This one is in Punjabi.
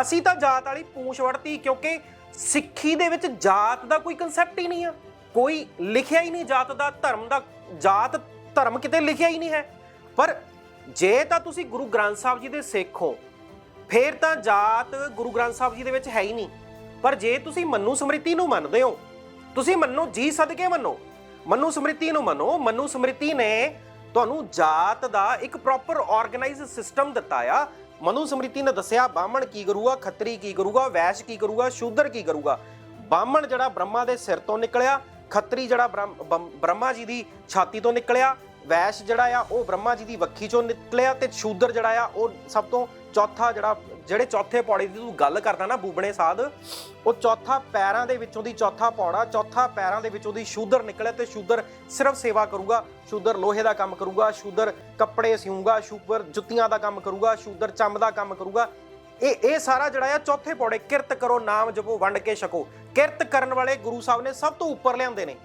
ਅਸੀਂ ਤਾਂ ਜਾਤ ਵਾਲੀ ਪੂੰਛ ਵੜਤੀ ਕਿਉਂਕਿ ਸਿੱਖੀ ਦੇ ਵਿੱਚ ਜਾਤ ਦਾ ਕੋਈ ਕਨਸੈਪਟ ਹੀ ਨਹੀਂ ਆ। ਕੋਈ ਲਿਖਿਆ ਹੀ ਨਹੀਂ ਜਾਤ ਦਾ ਧਰਮ ਦਾ, ਜਾਤ ਧਰਮ ਕਿਤੇ ਲਿਖਿਆ ਹੀ ਨਹੀਂ ਹੈ। ਪਰ ਜੇ ਤਾਂ ਤੁਸੀਂ ਗੁਰੂ ਗ੍ਰੰਥ ਸਾਹਿਬ ਜੀ ਦੇ ਸਿੱਖ ਹੋ, ਫੇਰ ਤਾਂ ਜਾਤ ਗੁਰੂ ਗ੍ਰੰਥ ਸਾਹਿਬ ਜੀ ਦੇ ਵਿੱਚ ਹੈ ਹੀ ਨਹੀਂ। ਪਰ ਜੇ ਤੁਸੀਂ ਮੰਨੂ ਸਮ੍ਰਿਤੀ ਨੂੰ ਮੰਨਦੇ ਹੋ, ਤੁਸੀਂ ਮੰਨੋ ਜੀ ਸਦਕੇ ਮੰਨੋ। ਮੰਨੂ ਸਮ੍ਰਿਤੀ ਨੂੰ ਮੰਨੋ, ਮੰਨੂ ਸਮ੍ਰਿਤੀ ਨੇ ਤੁਹਾਨੂੰ ਜਾਤ ਦਾ ਇੱਕ ਪ੍ਰੋਪਰ ਆਰਗੇਨਾਈਜ਼ ਸਿਸਟਮ ਦਿੱਤਾ ਆ। ਮਨੂ ਸਮ੍ਰਿਤੀ ਨੇ ਦੱਸਿਆ, ਬਾਹਮਣ ਕੀ ਕਰੂਗਾ, ਖੱਤਰੀ ਕੀ ਕਰੂਗਾ, ਵੈਸ਼ ਕੀ ਕਰੂਗਾ, ਸ਼ੂਦਰ ਕੀ ਕਰੂਗਾ? ਬਾਹਮਣ ਜਿਹੜਾ ਬ੍ਰਹਮਾ ਦੇ ਸਿਰ ਤੋਂ ਨਿਕਲਿਆ, ਖੱਤਰੀ ਜਿਹੜਾ ਬ੍ਰਹਮ- ਬ੍ਰਹਮਾ ਜੀ ਦੀ ਛਾਤੀ ਤੋਂ ਨਿਕਲਿਆ ਵੈਸ਼ ਜਿਹੜਾ ਆ, ਉਹ ਬ੍ਰਹਮਾ ਜੀ ਦੀ ਵੱਖੀ ਚੋਂ ਨਿਕਲਿਆ ਤੇ ਸ਼ੂਦਰ ਜਿਹੜਾ ਆ, ਉਹ ਸਭ ਤੋਂ ਚੌਥਾ ਜਿਹੜਾ, ਜਿਹੜੇ ਚੌਥੇ ਪੌੜੇ ਦੀ ਤੂੰ ਗੱਲ ਕਰਦਾ ਨਾ, ਬੂਬਣੇ ਸਾਧ, ਉਹ ਚੌਥਾ ਪੈਰਾਂ ਦੇ ਵਿੱਚੋਂ ਦੀ ਚੌਥਾ ਪੌੜਾ, ਚੌਥਾ ਪੈਰਾਂ ਦੇ ਵਿੱਚੋਂ ਦੀ ਸ਼ੂਦਰ ਨਿਕਲਿਆ ਤੇ ਸ਼ੂਦਰ ਸਿਰਫ ਸੇਵਾ ਕਰੂਗਾ, ਸ਼ੂਦਰ ਲੋਹੇ ਦਾ ਕੰਮ ਕਰੂਗਾ, ਸ਼ੂਦਰ ਕੱਪੜੇ ਸਿਊਗਾ ਸ਼ੂਦਰ ਜੁੱਤੀਆਂ ਦਾ ਕੰਮ ਕਰੂਗਾ, ਸ਼ੂਦਰ ਚੰਮ ਦਾ ਕੰਮ ਕਰੂਗਾ। ਇਹ ਇਹ ਸਾਰਾ ਜਿਹੜਾ ਆ, ਚੌਥੇ ਪੌੜੇ ਕਿਰਤ ਕਰੋ, ਨਾਮ ਜਪੋ, ਵੰਡ ਕੇ ਛਕੋ। ਕਿਰਤ ਕਰਨ ਵਾਲੇ ਗੁਰੂ ਸਾਹਿਬ ਨੇ ਸਭ ਤੋਂ ਉੱਪਰ ਲਿਆਂਦੇ ਨੇ।